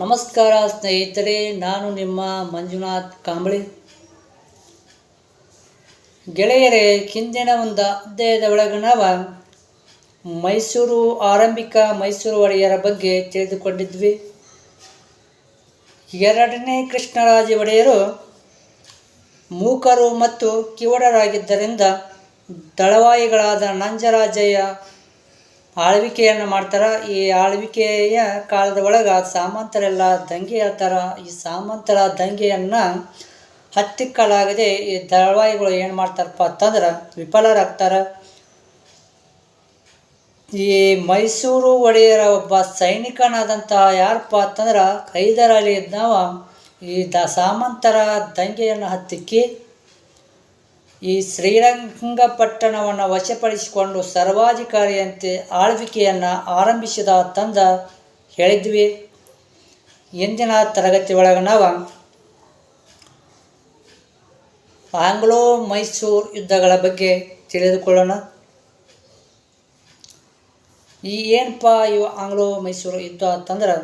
ನಮಸ್ಕಾರ ಸ್ನೇಹಿತರೆ, ನಾನು ನಿಮ್ಮ ಮಂಜುನಾಥ್ ಕಾಂಬಳಿ. ಗೆಳೆಯರೇ, ಹಿಂದಿನ ಒಂದು ಅಧ್ಯಾಯದ ಒಳಗೆ ಮೈಸೂರು, ಆರಂಭಿಕ ಮೈಸೂರು ಒಡೆಯರ ಬಗ್ಗೆ ತಿಳಿದುಕೊಂಡಿದ್ವಿ. ಎರಡನೇ ಕೃಷ್ಣರಾಜ ಒಡೆಯರು ಮೂಕರು ಮತ್ತು ಕಿವಡರಾಗಿದ್ದರಿಂದ ದಳವಾಯಿಗಳಾದ ನಂಜರಾಜಯ್ಯ ಆಳ್ವಿಕೆಯನ್ನು ಮಾಡ್ತಾರೆ. ಈ ಆಳ್ವಿಕೆಯ ಕಾಲದ ಒಳಗೆ ಸಾಮಂತರೆಲ್ಲ ದಂಗೆ ಹೇಳ್ತಾರೆ. ಈ ಸಾಮಂತರ ದಂಗೆಯನ್ನು ಹತ್ತಿಕ್ಕಲಾಗದೆ ಈ ದಳವಾಯಿಗಳು ಏನು ಮಾಡ್ತಾರಪ್ಪ ಅಂತಂದ್ರೆ ವಿಫಲರಾಗ್ತಾರೆ. ಈ ಮೈಸೂರು ಒಡೆಯರ ಒಬ್ಬ ಸೈನಿಕನಾದಂತಹ ಯಾರಪ್ಪ ಅಂತಂದ್ರೆ ಹೈದರಾಲಿ ಇದ್ದವ ಈ ದ ಸಾಮಂತರ ದಂಗೆಯನ್ನು ಹತ್ತಿಕ್ಕಿ ಈ ಶ್ರೀರಂಗಪಟ್ಟಣವನ್ನು ವಶಪಡಿಸಿಕೊಂಡು ಸರ್ವಾಧಿಕಾರಿಯಂತೆ ಆಳ್ವಿಕೆಯನ್ನು ಆರಂಭಿಸಿದ ತಂದ ಹೇಳಿದ್ವಿ. ಇಂದಿನ ತರಗತಿ ಒಳಗೆ ನಾವು ಆಂಗ್ಲೋ ಮೈಸೂರು ಯುದ್ಧಗಳ ಬಗ್ಗೆ ತಿಳಿದುಕೊಳ್ಳೋಣ. ಈ ಏನಪ್ಪ ಇವು ಆಂಗ್ಲೋ ಮೈಸೂರು ಯುದ್ಧ ಅಂತಂದ್ರೆ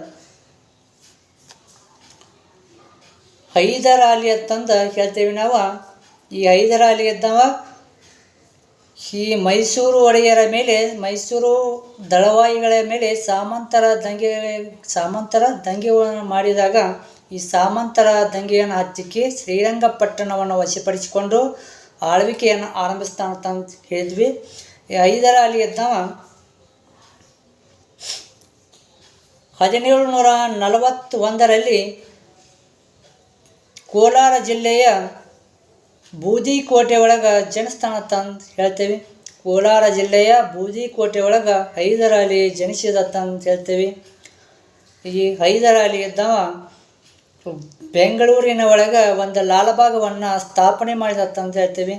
ಹೈದರಾಲಿಯ ತಂದ ಹೇಳ್ತೇವೆ ನಾವು ಈ ಹೈದರಾಲಿ ಇದ್ದವ ಈ ಮೈಸೂರು ಒಡೆಯರ ಮೇಲೆ, ಮೈಸೂರು ದಳವಾಯಿಗಳ ಮೇಲೆ ಸಾಮಂತರ ದಂಗೆ, ಸಾಮಂತರ ದಂಗೆಗಳನ್ನು ಮಾಡಿದಾಗ ಈ ಸಾಮಂತರ ದಂಗೆಯನ್ನು ಹತ್ತಿಕ್ಕಿ ಶ್ರೀರಂಗಪಟ್ಟಣವನ್ನು ವಶಪಡಿಸಿಕೊಂಡು ಆಳ್ವಿಕೆಯನ್ನು ಆರಂಭಿಸ್ತಾನಂತ ಹೇಳಿದ್ವಿ. ಈ ಅಲ್ಲಿ ಎದ್ದವ? ಹದಿನೇಳು ನೂರ ನಲವತ್ತೊಂದರಲ್ಲಿ ಕೋಲಾರ ಜಿಲ್ಲೆಯ ಬೂದಿ ಕೋಟೆ ಒಳಗೆ ಜನಸ್ಥಾನ ತಂದು ಹೇಳ್ತೇವೆ. ಕೋಲಾರ ಜಿಲ್ಲೆಯ ಬೂದಿ ಕೋಟೆ ಒಳಗೆ ಹೈದರಾಲಿ ಜನಿಸಿದ ಅಂತ ಹೇಳ್ತೇವೆ. ಈ ಹೈದರಾಲಿ ಇದ್ದವ ಬೆಂಗಳೂರಿನ ಒಳಗೆ ಒಂದು ಲಾಲಭಾಗವನ್ನು ಸ್ಥಾಪನೆ ಮಾಡಿದ ತಂದು ಹೇಳ್ತೇವೆ.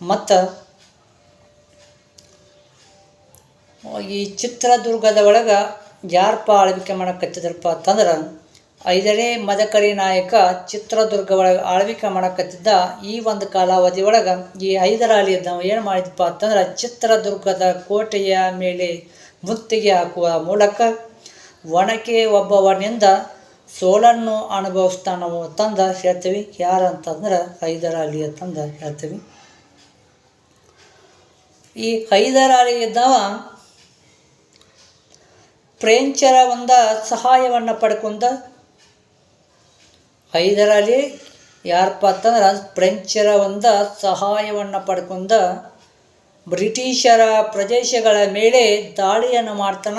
ಮತ್ತು ಈ ಚಿತ್ರದುರ್ಗದ ಒಳಗೆ ಯಾರಪ್ಪ ಆಳ್ವಿಕೆ ಮಾಡಕತ್ತಿದ್ರಪ್ಪ ಅಂತಂದ್ರೆ ಐದನೇ ಮದಕರಿ ನಾಯಕ ಚಿತ್ರದುರ್ಗ ಒಳಗೆ ಆಳ್ವಿಕೆ ಮಾಡಕತ್ತಿದ್ದ ಈ ಒಂದು ಕಾಲಾವಧಿ ಒಳಗೆ ಈ ಇದ್ದವ ಏನು ಮಾಡಿದಪ್ಪ ಅಂತಂದ್ರೆ ಚಿತ್ರದುರ್ಗದ ಕೋಟೆಯ ಮೇಲೆ ಮುತ್ತಿಗೆ ಹಾಕುವ ಮೂಲಕ ಒಣಕೆ ಒಬ್ಬವನಿಂದ ಸೋಲನ್ನು ಅನುಭವಿಸ್ತಾನವು ತಂದ ಹೇಳ್ತೀವಿ. ಯಾರಂತಂದ್ರೆ ಹೈದರಾಲಿ ಅಂತಂದು ಹೇಳ್ತೀವಿ. ಈ ಹೈದರಾಲಿ ಇದ್ದವ ಪ್ರೇಂಚರ ಒಂದ ಸಹಾಯವನ್ನು ಪಡ್ಕೊಂಡ ಹೈದರಾಲಿ ಯಾರಪ್ಪ ಅಂತಂದ್ರೆ ಫ್ರೆಂಚರ ಒಂದು ಸಹಾಯವನ್ನು ಪಡ್ಕೊಂಡ ಬ್ರಿಟಿಷರ ಪ್ರದೇಶಗಳ ಮೇಲೆ ದಾಳಿಯನ್ನು ಮಾಡ್ತಾನ.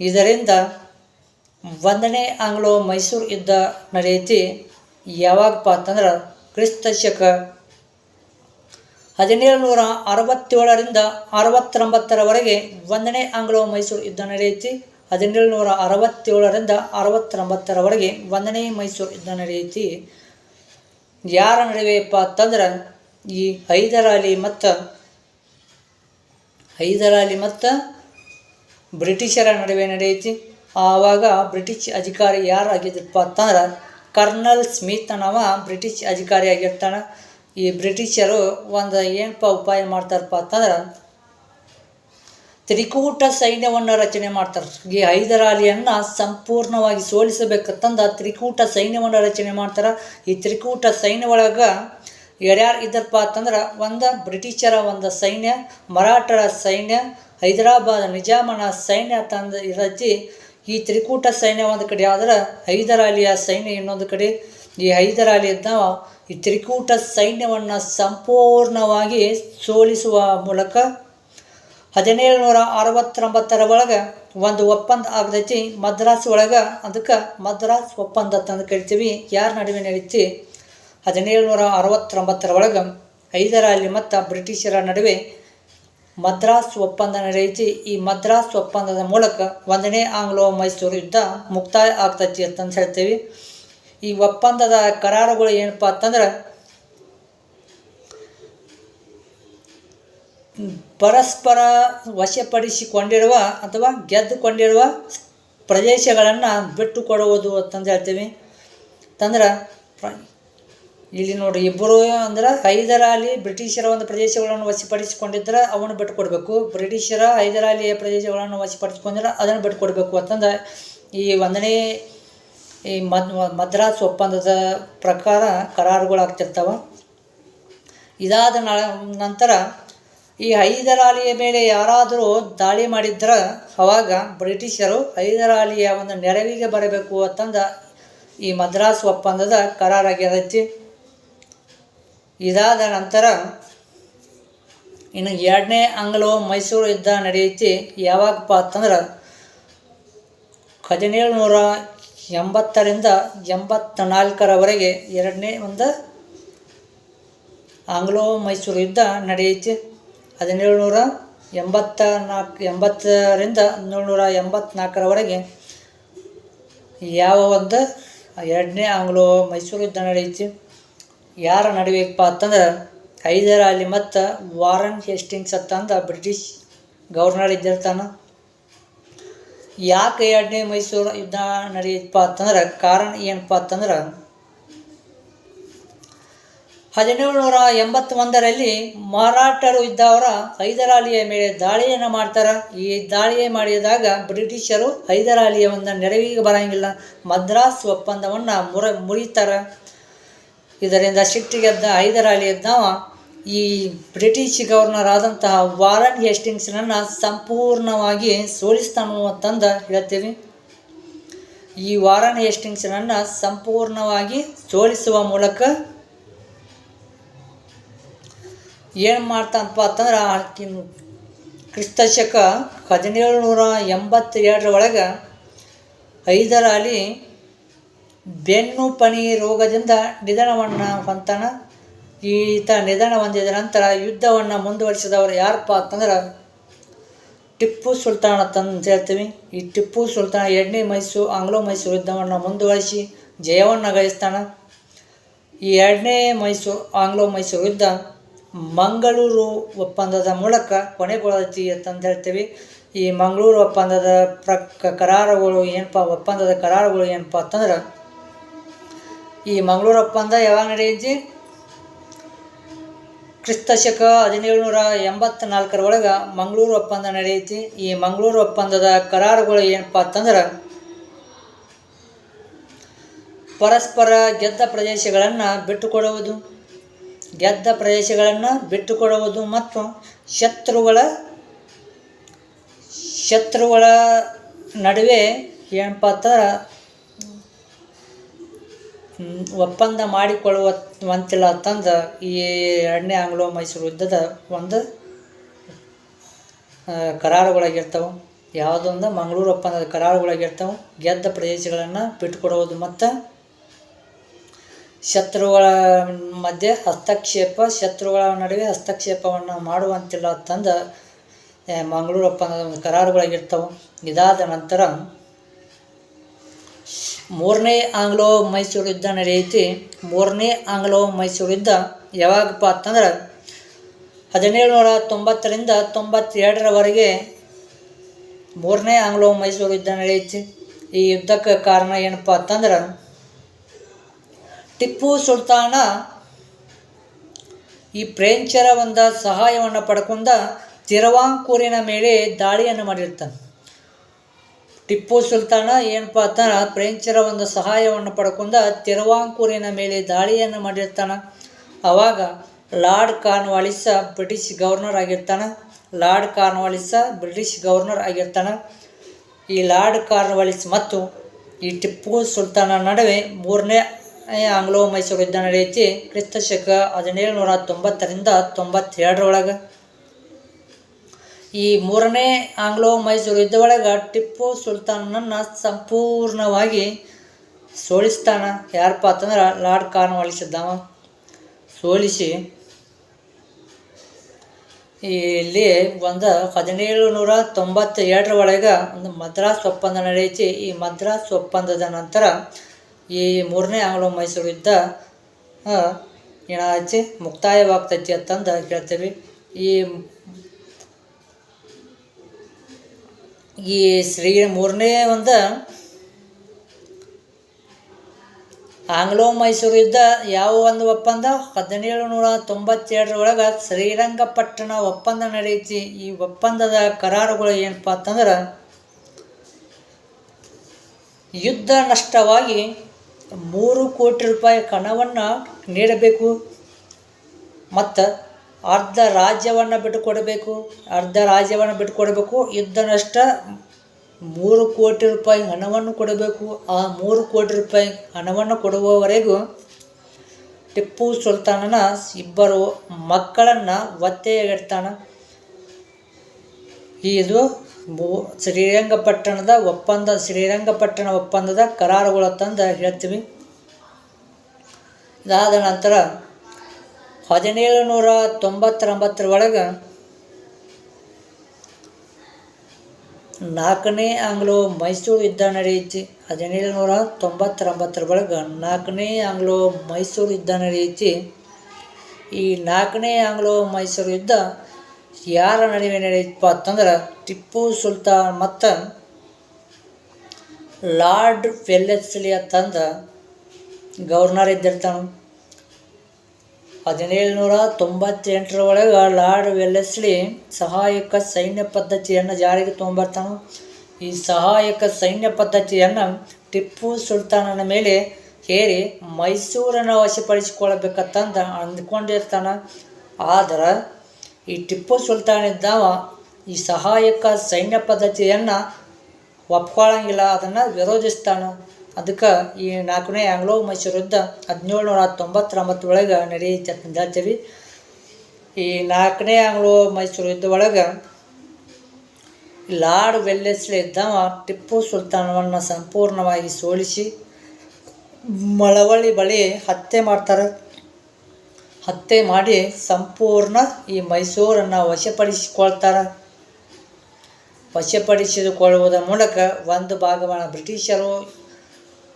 ಇದರಿಂದ ಒಂದನೇ ಆಂಗ್ಲೋ ಮೈಸೂರು ಯುದ್ಧ ನಡೆಯುತ್ತಿ. ಯಾವಾಗಪ್ಪ ಅಂತಂದ್ರೆ ಕ್ರಿಸ್ತ ಶಕ ಹದಿನೇಳು ನೂರ ಅರವತ್ತೇಳರಿಂದ ಅರವತ್ತೊಂಬತ್ತರವರೆಗೆ ಒಂದನೇ ಆಂಗ್ಲೋ ಮೈಸೂರು ಯುದ್ಧ ನಡೆಯುತ್ತೆ. ಹದಿನೇಳು ನೂರ ಅರವತ್ತೇಳರಿಂದ ಅರವತ್ತೊಂಬತ್ತರವರೆಗೆ ಒಂದನೇ ಮೈಸೂರು ಯುದ್ಧ ನಡೆಯಿತು. ಯಾರ ನಡುವೆಯಪ್ಪ ಅಂತಂದ್ರೆ, ಈ ಹೈದರಾಲಿ ಮತ್ತು ಹೈದರಾಲಿ ಮತ್ತು ಬ್ರಿಟಿಷರ ನಡುವೆ ನಡೆಯಿತು. ಆವಾಗ ಬ್ರಿಟಿಷ್ ಅಧಿಕಾರಿ ಯಾರಾಗಿದ್ದಪ್ಪ ಅಂತಂದ್ರೆ, ಕರ್ನಲ್ ಸ್ಮಿತ್ ಅನ್ನವ ಬ್ರಿಟಿಷ್ ಅಧಿಕಾರಿ ಆಗಿರ್ತಾನೆ ಈ ಬ್ರಿಟಿಷರು ಒಂದು ಏನಪ್ಪ ಉಪಾಯ ಮಾಡ್ತಾರಪ್ಪ ಅಂತಂದ್ರೆ ತ್ರಿಕೂಟ ಸೈನ್ಯವನ್ನು ರಚನೆ ಮಾಡ್ತಾರೆ. ಈ ಹೈದರಾಲಿಯನ್ನು ಸಂಪೂರ್ಣವಾಗಿ ಸೋಲಿಸಬೇಕಂತಂದ ತ್ರಿಕೂಟ ಸೈನ್ಯವನ್ನು ರಚನೆ ಮಾಡ್ತಾರೆ. ಈ ತ್ರಿಕೂಟ ಸೈನ್ಯ ಒಳಗೆ ಯಾರ್ಯಾರು ಇದ್ದಪ್ಪ ಅಂತಂದ್ರೆ ಒಂದು ಬ್ರಿಟಿಷರ ಒಂದು ಸೈನ್ಯ, ಮರಾಠರ ಸೈನ್ಯ, ಹೈದರಾಬಾದ್ ನಿಜಾಮನ ಸೈನ್ಯ ತಂದು ರಚಿ ಈ ತ್ರಿಕೂಟ ಸೈನ್ಯ ಒಂದು ಕಡೆ ಆದ್ರೆ ಹೈದರಾಲಿಯ ಸೈನ್ಯ ಇನ್ನೊಂದು ಕಡೆ. ಈ ಹೈದರಾಲಿ ಇದ್ದವ ಈ ತ್ರಿಕೂಟ ಸೈನ್ಯವನ್ನು ಸಂಪೂರ್ಣವಾಗಿ ಸೋಲಿಸುವ ಮೂಲಕ ಹದಿನೇಳು ನೂರ ಅರವತ್ತೊಂಬತ್ತರ ಒಳಗೆ ಒಂದು ಒಪ್ಪಂದ ಆಗದೈತಿ ಮದ್ರಾಸ್ ಒಳಗೆ, ಅದಕ್ಕೆ ಮದ್ರಾಸ್ ಒಪ್ಪಂದ ತಂದು ಕರಿತೀವಿ. ಯಾರ ನಡುವೆ ನಡೀತಿ? ಹದಿನೇಳು ನೂರ ಅರವತ್ತೊಂಬತ್ತರ ಒಳಗೆ ಹೈದರಾಲಿ ಮತ್ತು ಬ್ರಿಟಿಷರ ನಡುವೆ ಮದ್ರಾಸ್ ಒಪ್ಪಂದ ನಡೆಯುತ್ತೆ ಈ ಮದ್ರಾಸ್ ಒಪ್ಪಂದದ ಮೂಲಕ ಒಂದನೇ ಆಂಗ್ಲೋ ಮೈಸೂರು ಯುದ್ಧ ಮುಕ್ತಾಯ ಆಗ್ತೈತಿ ಅಂತಂದು ಹೇಳ್ತೀವಿ. ಈ ಒಪ್ಪಂದದ ಕರಾರುಗಳು ಏನಪ್ಪ ಅಂತಂದ್ರೆ ಪರಸ್ಪರ ವಶಪಡಿಸಿಕೊಂಡಿರುವ ಅಥವಾ ಗೆದ್ದುಕೊಂಡಿರುವ ಪ್ರದೇಶಗಳನ್ನು ಬಿಟ್ಟು ಕೊಡುವುದು ಅಂತಂದು ಹೇಳ್ತೀವಿ. ಅಂತಂದ್ರೆ ಇಲ್ಲಿ ನೋಡಿ ಇಬ್ಬರು ಅಂದ್ರೆ ಹೈದರಾಲಿ ಬ್ರಿಟಿಷರ ಒಂದು ಪ್ರದೇಶಗಳನ್ನು ವಶಪಡಿಸಿಕೊಂಡಿದ್ರೆ ಅವನ್ನು ಬಿಟ್ಟುಕೊಡ್ಬೇಕು. ಬ್ರಿಟಿಷರ ಹೈದರಾಲಿಯ ಪ್ರದೇಶಗಳನ್ನು ವಶಪಡಿಸಿಕೊಂಡಿದ್ರೆ ಅದನ್ನು ಬಿಟ್ಟುಕೊಡ್ಬೇಕು ಅಂತಂದು ಈ ಒಂದನೇ ಈ ಮದ್, ಮದ್ರಾಸ್ ಒಪ್ಪಂದದ ಪ್ರಕಾರ ಕರಾರುಗಳಾಗ್ತಿರ್ತಾವೆ. ಇದಾದ ನಂತರ ಈ ಹೈದರಾಲಿಯ ಮೇಲೆ ಯಾರಾದರೂ ದಾಳಿ ಮಾಡಿದ್ರೆ, ಅವಾಗ ಬ್ರಿಟಿಷರು ಹೈದರಾಲಿಯ ಒಂದು ನೆರವಿಗೆ ಬರಬೇಕು ಅಂತಂದ ಈ ಮದ್ರಾಸ್ ಒಪ್ಪಂದದ ಕರಾರಾಗಿರೈತಿ ಇದಾದ ನಂತರ ಇನ್ನು ಎರಡನೇ ಆಂಗ್ಲೋ ಮೈಸೂರು ಯುದ್ಧ ನಡೆಯೈತಿ. ಯಾವಾಗಪ್ಪ ಅಂತಂದ್ರೆ ಹದಿನೇಳು ನೂರ ಎಂಬತ್ತರಿಂದ ಎಂಬತ್ತ ನಾಲ್ಕರವರೆಗೆ ಎರಡನೇ ಒಂದು ಆಂಗ್ಲೋ ಮೈಸೂರು ಯುದ್ಧ ನಡೆಯೈತಿ. ಹದಿನೇಳು ನೂರ ಎಂಬತ್ತ ನಾಲ್ಕು, ಎಂಬತ್ತರಿಂದ ಹದಿನೇಳುನೂರ ಎಂಬತ್ನಾಲ್ಕರವರೆಗೆ ಯಾವ ಒಂದು ಎರಡನೇ ಆಂಗ್ಲೋ ಮೈಸೂರು ಯುದ್ಧ ನಡೆಯಿತು. ಯಾರ ನಡುವೆಪ್ಪ ಅಂತಂದ್ರೆ ಹೈದರಾಲಿ ಮತ್ತು ವಾರನ್ ಹೇಸ್ಟಿಂಗ್ಸ್ ಅಂತಂದ ಬ್ರಿಟಿಷ್ ಗವರ್ನರ್ ಇದ್ದಿರ್ತಾನೆ. ಯಾಕೆ ಎರಡನೇ ಮೈಸೂರು ಯುದ್ಧ ನಡೆಯಪ್ಪ ಅಂತಂದ್ರೆ ಕಾರಣ ಏನಪ್ಪ ಅಂತಂದ್ರೆ ಹದಿನೇಳು ನೂರ ಎಂಬತ್ತೊಂದರಲ್ಲಿ ಮರಾಠರು ಇದ್ದವರ ಹೈದರಾಲಿಯ ಮೇಲೆ ದಾಳಿಯನ್ನು ಮಾಡ್ತಾರೆ. ಈ ದಾಳಿ ಮಾಡಿದಾಗ ಬ್ರಿಟಿಷರು ಹೈದರಾಲಿಯ ಒಂದು ನೆರವಿಗೆ ಬರೋಂಗಿಲ್ಲ. ಮದ್ರಾಸ್ ಒಪ್ಪಂದವನ್ನು ಮುರ, ಮುರಿತಾರೆ. ಇದರಿಂದ ಸಿಟ್ಟಿಗೆದ್ದ ಹೈದರಾಲಿ ಇದ್ದವ ಈ ಬ್ರಿಟಿಷ್ ಗವರ್ನರ್ ಆದಂತಹ ವಾರನ್ ಹೇಸ್ಟಿಂಗ್ಸ್ನನ್ನು ಸಂಪೂರ್ಣವಾಗಿ ಸೋಲಿಸ್ತಾನು ಅಂತಂದ ಹೇಳ್ತೀವಿ. ಈ ವಾರನ್ ಹೇಸ್ಟಿಂಗ್ಸ್ನನ್ನು ಸಂಪೂರ್ಣವಾಗಿ ಸೋಲಿಸುವ ಮೂಲಕ ಏನು ಮಾಡ್ತಾನಪ್ಪ ಅಂತಂದ್ರೆ ಆಕಿನ. ಕ್ರಿಸ್ತ ಶಕ ಹದಿನೇಳು ನೂರ ಎಂಬತ್ತೆರಡರ ಒಳಗೆ ಐದರಲ್ಲಿ ಬೆನ್ನು ಪನಿ ರೋಗದಿಂದ ನಿಧನವನ್ನು ಹೊಂತಾನ ಈತ ನಿಧನ ಹೊಂದಿದ ನಂತರ ಯುದ್ಧವನ್ನು ಮುಂದುವರಿಸಿದವರು ಯಾರಪ್ಪ ಅಂತಂದ್ರೆ ಟಿಪ್ಪು ಸುಲ್ತಾನ್ ಅಂತ ಹೇಳ್ತೀವಿ. ಈ ಟಿಪ್ಪು ಸುಲ್ತಾನ್ ಎರಡನೇ ಮೈಸೂರು, ಆಂಗ್ಲೋ ಮೈಸೂರು ಯುದ್ಧವನ್ನು ಮುಂದುವರಿಸಿ ಜಯವನ್ನು ಗಳಿಸ್ತಾನೆ. ಈ ಎರಡನೇ ಮೈಸೂರು, ಆಂಗ್ಲೋ ಮೈಸೂರು ಯುದ್ಧ ಮಂಗಳೂರು ಒಪ್ಪಂದದ ಮೂಲಕ ಕೊನೆಗೊಳ್ಳಿ ಅಂತಂದು ಹೇಳ್ತೀವಿ. ಈ ಮಂಗಳೂರು ಒಪ್ಪಂದದ ಪ್ರ ಕರಾರುಗಳು ಏನಪ್ಪ, ಒಪ್ಪಂದದ ಕರಾರುಗಳು ಏನಪ್ಪ ಅಂತಂದ್ರೆ, ಈ ಮಂಗಳೂರು ಒಪ್ಪಂದ ಯಾವಾಗ ನಡೆಯೈತಿ ಕ್ರಿಸ್ತ ಶಕ ಹದಿನೇಳು ನೂರ ಎಂಬತ್ನಾಲ್ಕರ ಒಳಗೆ ಮಂಗಳೂರು ಒಪ್ಪಂದ ನಡೆಯೈತಿ ಈ ಮಂಗಳೂರು ಒಪ್ಪಂದದ ಕರಾರುಗಳು ಏನಪ್ಪ ಅಂತಂದ್ರೆ, ಪರಸ್ಪರ ಗೆದ್ದ ಪ್ರದೇಶಗಳನ್ನು ಬಿಟ್ಟುಕೊಡುವುದು. ಗೆದ್ದ ಪ್ರದೇಶಗಳನ್ನು ಬಿಟ್ಟುಕೊಡುವುದು ಮತ್ತು ಶತ್ರುಗಳ ಶತ್ರುಗಳ ನಡುವೆ ಏನಪ್ಪ ಅಂತಂದ್ರೆ ಒಪ್ಪಂದ ಮಾಡಿಕೊಳ್ಳುವಂತಿಲ್ಲ ಅಂತಂದು ಈ ಎರಡನೇ ಆಂಗ್ಲೋ ಮೈಸೂರು ಯುದ್ಧದ ಒಂದು ಕರಾರುಗಳಾಗಿರ್ತವೆ. ಯಾವುದೊಂದು ಮಂಗಳೂರು ಒಪ್ಪಂದದ ಕರಾರುಗಳಾಗಿರ್ತವೆ. ಗೆದ್ದ ಪ್ರದೇಶಗಳನ್ನು ಬಿಟ್ಟುಕೊಡುವುದು ಮತ್ತು ಶತ್ರುಗಳ ಮಧ್ಯೆ ಹಸ್ತಕ್ಷೇಪ ಶತ್ರುಗಳ ನಡುವೆ ಹಸ್ತಕ್ಷೇಪವನ್ನು ಮಾಡುವಂತಿಲ್ಲ ಅಂತಂದು ಆ, ಮಂಗಳೂರು ಒಪ್ಪಂದದ ಕರಾರುಗಳಾಗಿರ್ತವೆ ಇದಾದ ನಂತರ ಮೂರನೇ ಆಂಗ್ಲೋ ಮೈಸೂರು ಯುದ್ಧ ನಡೆಯೈತಿ. ಮೂರನೇ ಆಂಗ್ಲೋ ಮೈಸೂರು ಯುದ್ಧ ಯಾವಾಗಪ್ಪ ಅಂತಂದ್ರೆ ಹದಿನೇಳು ನೂರ ತೊಂಬತ್ತರಿಂದ ತೊಂಬತ್ತೆರಡರವರೆಗೆ ಮೂರನೇ ಆಂಗ್ಲೋ ಮೈಸೂರು ಯುದ್ಧ ನಡೆಯುತ್ತೆ ಈ ಯುದ್ಧಕ್ಕೆ ಕಾರಣ ಏನಪ್ಪ ಅಂತಂದ್ರೆ ಟಿಪ್ಪು ಸುಲ್ತಾನ ಈ ಪ್ರೇಂಚರ ಒಂದು ಸಹಾಯವನ್ನು ಪಡ್ಕೊಂಡ ತಿರುವಾಂಕೂರಿನ ಮೇಲೆ ದಾಳಿಯನ್ನು ಮಾಡಿರ್ತಾನೆ. ಟಿಪ್ಪು ಸುಲ್ತಾನ ಏನಪ್ಪ ಅಂತಂದ್ರೆ ಪ್ರೇಂಚರ ಒಂದು ಸಹಾಯವನ್ನು ಪಡ್ಕೊಂಡ ತಿರುವಾಂಕೂರಿನ ಮೇಲೆ ದಾಳಿಯನ್ನು ಮಾಡಿರ್ತಾನೆ. ಆವಾಗ ಲಾರ್ಡ್ ಕಾರ್ನ್ವಾಲಿಸ ಬ್ರಿಟಿಷ್ ಗವರ್ನರ್ ಆಗಿರ್ತಾನೆ. ಲಾರ್ಡ್ ಕಾರ್ನ್ವಾಲಿಸ ಬ್ರಿಟಿಷ್ ಗವರ್ನರ್ ಆಗಿರ್ತಾನೆ. ಈ ಲಾರ್ಡ್ ಕಾರ್ನ್ವಾಲಿಸ್ ಮತ್ತು ಈ ಟಿಪ್ಪು ಸುಲ್ತಾನ ನಡುವೆ ಮೂರನೇ ಆಂಗ್ಲೋ, ಮೈಸೂರು ಯುದ್ಧ ನಡೆಯುತ್ತಿ ಕ್ರಿಸ್ತ ಶಕ ಹದಿನೇಳು ನೂರ ತೊಂಬತ್ತರಿಂದ ತೊಂಬತ್ತೆರಡರೊಳಗೆ ಈ ಮೂರನೇ ಆಂಗ್ಲೋ, ಮೈಸೂರು ಯುದ್ಧ ಒಳಗೆ ಟಿಪ್ಪು ಸುಲ್ತಾನನನ್ನು ಸಂಪೂರ್ಣವಾಗಿ ಸೋಲಿಸ್ತಾನ. ಯಾರಪ್ಪ ಅಂತಂದ್ರೆ ಲಾರ್ಡ್ ಕಾರ್ನ್ವಾಲಿಸ್ ಇದ್ದಾವ ಸೋಲಿಸಿ ಇಲ್ಲಿ ಒಂದು ಹದಿನೇಳು ನೂರ ತೊಂಬತ್ತೆರಡರ ಒಳಗೆ ಒಂದು ಮದ್ರಾಸ್ ಒಪ್ಪಂದ ನಡೆಯುತ್ತೆ ಈ ಮದ್ರಾಸ್ ಒಪ್ಪಂದದ ನಂತರ ಈ ಮೂರನೇ ಆಂಗ್ಲೋ ಮೈಸೂರು ಯುದ್ಧ ಏನಾಗತ್ತೆ ಮುಕ್ತಾಯವಾಗ್ತೈತಿ ಅಂತಂದು ಹೇಳ್ತೀವಿ. ಈ ಈ ಶ್ರೀ ಮೂರನೇ ಒಂದು ಆಂಗ್ಲೋ ಮೈಸೂರು ಯುದ್ಧ ಯಾವ ಒಂದು ಒಪ್ಪಂದ? ಹದಿನೇಳು ನೂರ ತೊಂಬತ್ತೆರಡರೊಳಗೆ ಶ್ರೀರಂಗಪಟ್ಟಣ ಒಪ್ಪಂದ ನಡೆಯುತ್ತೆ ಈ ಒಪ್ಪಂದದ ಕರಾರುಗಳು ಏನಪ್ಪ ಅಂತಂದ್ರೆ, ಯುದ್ಧ ನಷ್ಟವಾಗಿ ಮೂರು ಕೋಟಿ ರೂಪಾಯಿ ಹಣವನ್ನು ನೀಡಬೇಕು. ಮತ್ತು ಅರ್ಧ ರಾಜ್ಯವನ್ನು ಬಿಟ್ಟುಕೊಡಬೇಕು. ಅರ್ಧ ರಾಜ್ಯವನ್ನು ಬಿಟ್ಟುಕೊಡಬೇಕು. ಕೊಡಬೇಕು ನಷ್ಟ ಮೂರು ಕೋಟಿ ರೂಪಾಯಿ ಹಣವನ್ನು ಕೊಡಬೇಕು. ಆ ಮೂರು ಕೋಟಿ ರೂಪಾಯಿ ಹಣವನ್ನು ಕೊಡುವವರೆಗೂ ಟಿಪ್ಪು ಸುಲ್ತಾನನ ಇಬ್ಬರು ಮಕ್ಕಳನ್ನು ಒತ್ತೆಯಾಗಿಡ್ತಾನೆ ಇದು ಮು- ಶ್ರೀರಂಗಪಟ್ಟಣದ ಒಪ್ಪಂದ, ಶ್ರೀರಂಗಪಟ್ಟಣ ಒಪ್ಪಂದದ ಕರಾರುಗಳ ತಂದು ಹೇಳ್ತೀವಿ. ಇದಾದ ನಂತರ ಹದಿನೇಳು ನೂರ ತೊಂಬತ್ತೊಂಬತ್ತರ ಒಳಗೆ ನಾಲ್ಕನೇ ಆಂಗ್ಲೋ ಮೈಸೂರು ಯುದ್ಧ ನಡೆಯುತ್ತೆ ಹದಿನೇಳು ನೂರ ತೊಂಬತ್ತೊಂಬತ್ತರ ಒಳಗೆ ನಾಲ್ಕನೇ ಆಂಗ್ಲೋ ಮೈಸೂರು ಯುದ್ಧ ನಡೆಯುತ್ತೆ ಈ ನಾಲ್ಕನೇ ಆಂಗ್ಲೋ ಮೈಸೂರು ಯುದ್ಧ ಯಾರ ನಡುವೆ ನಡೆಯಪ್ಪ ಅಂತಂದ್ರೆ ಟಿಪ್ಪು ಸುಲ್ತಾನ್ ಮತ್ತು ಲಾರ್ಡ್ ವೆಲ್ಲೆಸ್ಲಿ ತಂದ ಗವರ್ನರ್ ಇದ್ದಿರ್ತಾನೆ. ಹದಿನೇಳು ನೂರ ತೊಂಬತ್ತೆಂಟರ ಒಳಗೆ ಲಾರ್ಡ್ ವೆಲ್ಲೆಸ್ಲಿ ಸಹಾಯಕ ಸೈನ್ಯ ಪದ್ಧತಿಯನ್ನು ಜಾರಿಗೆ ತೊಗೊಂಬರ್ತಾನೆ. ಈ ಸಹಾಯಕ ಸೈನ್ಯ ಪದ್ಧತಿಯನ್ನು ಟಿಪ್ಪು ಸುಲ್ತಾನನ ಮೇಲೆ ಹೇರಿ ಮೈಸೂರನ್ನು ವಶಪಡಿಸಿಕೊಳ್ಳಬೇಕಂತಂದು ಅಂದ್ಕೊಂಡಿರ್ತಾನೆ. ಆದ್ರೆ ಈ ಟಿಪ್ಪು ಸುಲ್ತಾನ್ ಇದ್ದಾವ ಈ ಸಹಾಯಕ ಸೈನ್ಯ ಪದ್ಧತಿಯನ್ನು ಒಪ್ಕೊಳ್ಳಂಗಿಲ್ಲ ಅದನ್ನು ವಿರೋಧಿಸ್ತಾನೆ. ಅದಕ್ಕೆ ಈ ನಾಲ್ಕನೇ ಆಂಗ್ಲೋ ಮೈಸೂರು ಯುದ್ಧ ಹದಿನೇಳು ನೂರ ತೊಂಬತ್ತೊಂಬತ್ತು ಒಳಗೆ ನಡೆಯುತ್ತೆ ಅಂತ ಹೇಳ್ತೀವಿ. ಈ ನಾಲ್ಕನೇ ಆಂಗ್ಲೋ ಮೈಸೂರು ಯುದ್ಧ ಒಳಗೆ ಲಾರ್ಡ್ ವೆಲ್ಲೆಸ್ಲಿ ಇದ್ದವ ಟಿಪ್ಪು ಸುಲ್ತಾನವನ್ನು ಸಂಪೂರ್ಣವಾಗಿ ಸೋಲಿಸಿ, ಮಳವಳ್ಳಿ ಬಳಿ ಹತ್ಯೆ ಮಾಡ್ತಾರೆ. ಹತ್ಯೆ ಮಾಡಿ ಸಂಪೂರ್ಣ ಈ ಮೈಸೂರನ್ನು ವಶಪಡಿಸಿಕೊಳ್ತಾರೆ. ವಶಪಡಿಸಿಕೊಳ್ಳುವುದರ ಮೂಲಕ ಒಂದು ಭಾಗವನ್ನು ಬ್ರಿಟಿಷರು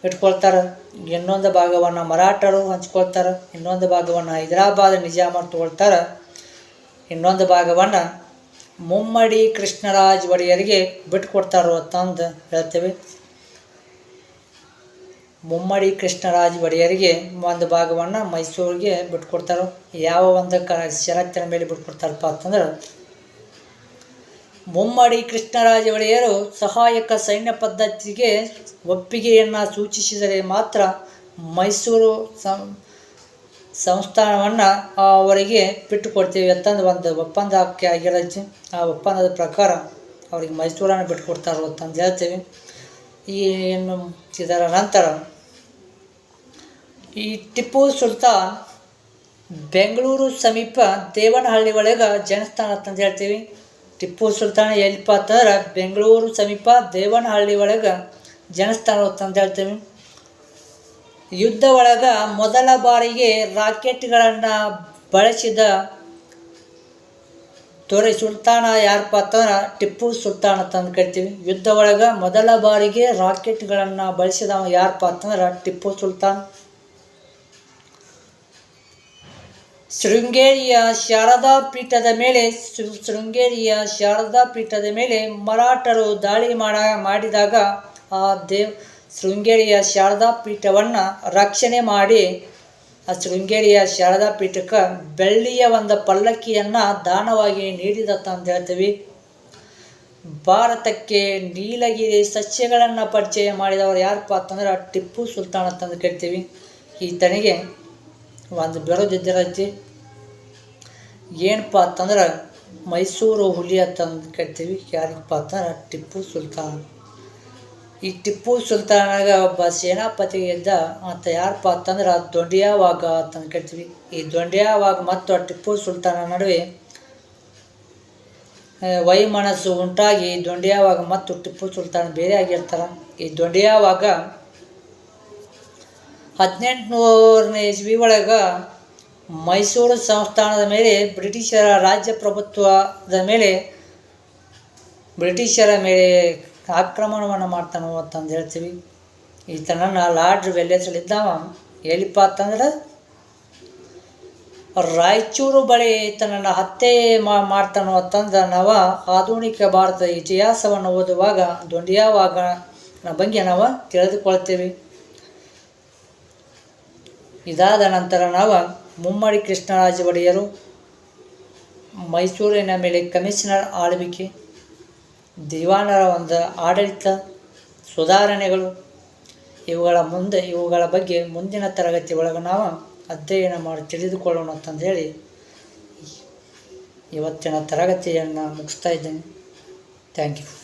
ಇಟ್ಕೊಳ್ತಾರೆ, ಇನ್ನೊಂದು ಭಾಗವನ್ನು ಮರಾಠರು ಹಂಚ್ಕೊಳ್ತಾರೆ, ಇನ್ನೊಂದು ಭಾಗವನ್ನು ಹೈದರಾಬಾದ್ ನಿಜಾಮರು ತಗೊಳ್ತಾರೆ, ಇನ್ನೊಂದು ಭಾಗವನ್ನು ಮುಮ್ಮಡಿ ಕೃಷ್ಣರಾಜ್ ಒಡೆಯರಿಗೆ ಬಿಟ್ಕೊಡ್ತಾರೋ ಅಂತಂದು ಹೇಳ್ತೇವೆ. ಮುಮ್ಮಡಿ ಕೃಷ್ಣರಾಜ ಒಡೆಯರಿಗೆ ಒಂದು ಭಾಗವನ್ನು ಮೈಸೂರಿಗೆ ಬಿಟ್ಕೊಡ್ತಾರೋ? ಯಾವ ಒಂದು ಕ ಷರತ್ತಿನ ಮೇಲೆ ಬಿಟ್ಕೊಡ್ತಾರಪ್ಪ ಅಂತಂದ್ರೆ, ಮುಮ್ಮಡಿ ಕೃಷ್ಣರಾಜ ಒಡೆಯರು ಸಹಾಯಕ ಸೈನ್ಯ ಪದ್ಧತಿಗೆ ಒಪ್ಪಿಗೆಯನ್ನು ಸೂಚಿಸಿದರೆ ಮಾತ್ರ ಮೈಸೂರು ಸಂ, ಸಂಸ್ಥಾನವನ್ನು ಅವರಿಗೆ ಬಿಟ್ಟುಕೊಡ್ತೀವಿ ಅಂತಂದು ಒಂದು ಒಪ್ಪಂದ ಆಗಿರತ್ತೆ. ಆ ಒಪ್ಪಂದದ ಪ್ರಕಾರ ಅವರಿಗೆ ಮೈಸೂರನ್ನು ಬಿಟ್ಟುಕೊಡ್ತಾರೋ ಅಂತಂದು ಹೇಳ್ತೀವಿ. ಈ ಏನು ಇದರ ನಂತರ ಈ ಟಿಪ್ಪು ಸುಲ್ತಾನ್ ಬೆಂಗಳೂರು ಸಮೀಪ ದೇವನಹಳ್ಳಿ ಒಳಗೆ ಜನಸ್ಥಾನ ಅಂತ ಹೇಳ್ತೀವಿ. ಟಿಪ್ಪು ಸುಲ್ತಾನ್ ಎಲ್ಲಿಪ್ಪ ಅಂತಂದ್ರೆ ಬೆಂಗಳೂರು ಸಮೀಪ ದೇವನಹಳ್ಳಿ ಒಳಗೆ ಜನಸ್ಥಾನ ಅಂತಂದು ಹೇಳ್ತೀವಿ. ಯುದ್ಧ ಒಳಗೆ ಮೊದಲ ಬಾರಿಗೆ ರಾಕೆಟ್ಗಳನ್ನು ಬಳಸಿದ ದೊರೆ ಸುಲ್ತಾನ ಯಾರಪ್ಪ ಅಂತಂದ್ರೆ ಟಿಪ್ಪು ಸುಲ್ತಾನ್ ಅಂತಂದು ಕರಿತೀವಿ. ಯುದ್ಧ ಒಳಗೆ ಮೊದಲ ಬಾರಿಗೆ ರಾಕೆಟ್ಗಳನ್ನು ಬಳಸಿದವ ಯಾರಪ್ಪ ಅಂತಂದ್ರೆ ಟಿಪ್ಪು ಸುಲ್ತಾನ್. ಶೃಂಗೇರಿಯ ಶಾರದಾ ಪೀಠದ ಮೇಲೆ ಶೃಂಗೇರಿಯ ಶಾರದಾ ಪೀಠದ ಮೇಲೆ ಮರಾಠರು ದಾಳಿ ಮಾಡ, ಮಾಡಿದಾಗ ಆ ದೇವ್, ಶೃಂಗೇರಿಯ ಶಾರದಾ ಪೀಠವನ್ನು ರಕ್ಷಣೆ ಮಾಡಿ, ಆ ಶೃಂಗೇರಿಯ ಶಾರದಾ ಪೀಠಕ್ಕೆ ಬೆಳ್ಳಿಯ ಒಂದು ಪಲ್ಲಕ್ಕಿಯನ್ನು ದಾನವಾಗಿ ನೀಡಿದತ್ತ ಅಂತ ಹೇಳ್ತೀವಿ. ಭಾರತಕ್ಕೆ ನೀಲಗಿರಿ ಸಸ್ಯಗಳನ್ನು ಪರಿಚಯ ಮಾಡಿದವರು ಯಾರಪ್ಪ ಅಂತಂದ್ರೆ ಟಿಪ್ಪು ಸುಲ್ತಾನ್ ಅಂತಂದು ಕೇಳ್ತೀವಿ. ಈತನಿಗೆ ಒಂದು ಬೆಳೆದಿದ್ದಿರೈತಿ ಏನಪ್ಪ ಅಂತಂದ್ರೆ ಮೈಸೂರು ಹುಲಿ ಅಂತಂದು ಕೇಳ್ತೀವಿ ಯಾರಿಗಪ್ಪ ಅಂತಂದ್ರೆ ಟಿಪ್ಪು ಸುಲ್ತಾನ್. ಈ ಟಿಪ್ಪು ಸುಲ್ತಾನಾಗ ಒಬ್ಬ ಸೇನಾಪತಿ ಇದ್ದ ಅಂತ ಯಾರಪ್ಪ ಅಂತಂದ್ರೆ ದೊಂಡಿಯಾವಾಗ ಅಂತಂದು ಕೇಳ್ತೀವಿ ಈ ದೊಂಡಿಯಾವಾಗ ಮತ್ತು ಟಿಪ್ಪು ಸುಲ್ತಾನ ನಡುವೆ ವೈಮನಸ್ಸು ಉಂಟಾಗಿ ದೊಂಡಿಯಾವಾಗ ಮತ್ತು ಟಿಪ್ಪು ಸುಲ್ತಾನ್ ಬೇರೆ ಆಗಿರ್ತಾರೆ. ಈ ದೊಂಡಿಯಾವಾಗ ಹದಿನೆಂಟುನೂರನೇ ಇಸ್ವಿ ಒಳಗೆ ಮೈಸೂರು ಸಂಸ್ಥಾನದ ಮೇಲೆ ಬ್ರಿಟಿಷರ ರಾಜ್ಯ ಪ್ರಭುತ್ವದ ಮೇಲೆ ಬ್ರಿಟಿಷರ ಮೇಲೆ ಆಕ್ರಮಣವನ್ನು ಮಾಡ್ತಾನೆ ಅಂತಂದು ಹೇಳ್ತೀವಿ. ಈತನನ್ನು ಲಾರ್ಡ್ ವೆಲ್ಲೆಸಲಿದ್ದಾವ ಎಲ್ಲಿಪ್ಪ ಅಂತಂದ್ರೆ, ರಾಯಚೂರು ಬಳಿ ಈತನನ್ನು ಹತ್ಯೆ ಮಾಡ್ತಾನೋ ಅಂತಂದು ನಾವು ಆಧುನಿಕ ಭಾರತದ ಇತಿಹಾಸವನ್ನು ಓದುವಾಗ ದೊಂಡಿಯಾವಾಗ ಬಗ್ಗೆ ನಾವು ತಿಳಿದುಕೊಳ್ತೀವಿ. ಇದಾದ ನಂತರ ನಾವು ಮುಮ್ಮಡಿ ಕೃಷ್ಣರಾಜ ಒಡೆಯರು ಮೈಸೂರಿನ ಮೇಲೆ ಕಮಿಷನರ್ ಆಳ್ವಿಕೆ, ದಿವಾನರ ಒಂದು ಆಡಳಿತ, ಸುಧಾರಣೆಗಳು, ಇವುಗಳ ಮುಂದೆ, ಇವುಗಳ ಬಗ್ಗೆ ಮುಂದಿನ ತರಗತಿ ಒಳಗೆ ನಾವು ಅಧ್ಯಯನ ಮಾಡಿ ತಿಳಿದುಕೊಳ್ಳೋಣ ಅಂತಂದೇಳಿ ಇವತ್ತಿನ ತರಗತಿಯನ್ನು ಮುಗಿಸ್ತಾ ಇದ್ದೇನೆ. Thank you